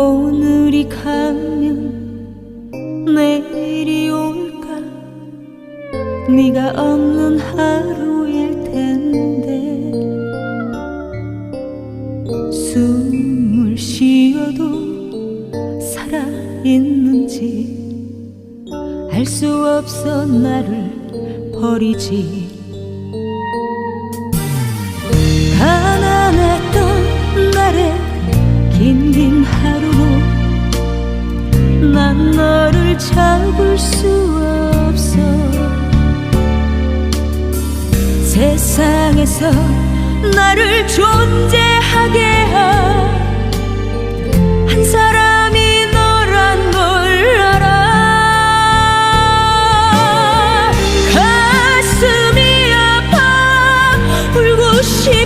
오늘이 가면 내일이 올까? 네가 없는 하루일 텐데 숨을 쉬어도 살아있는지 알 수 없어 나를 버리지. 가난했던 날의 긴긴 난 너를 잡을 수 없어. 세상에서 나를 존재하게 한한 사람이 너란 걸 알아. 가슴이 아파. 울고 싶어.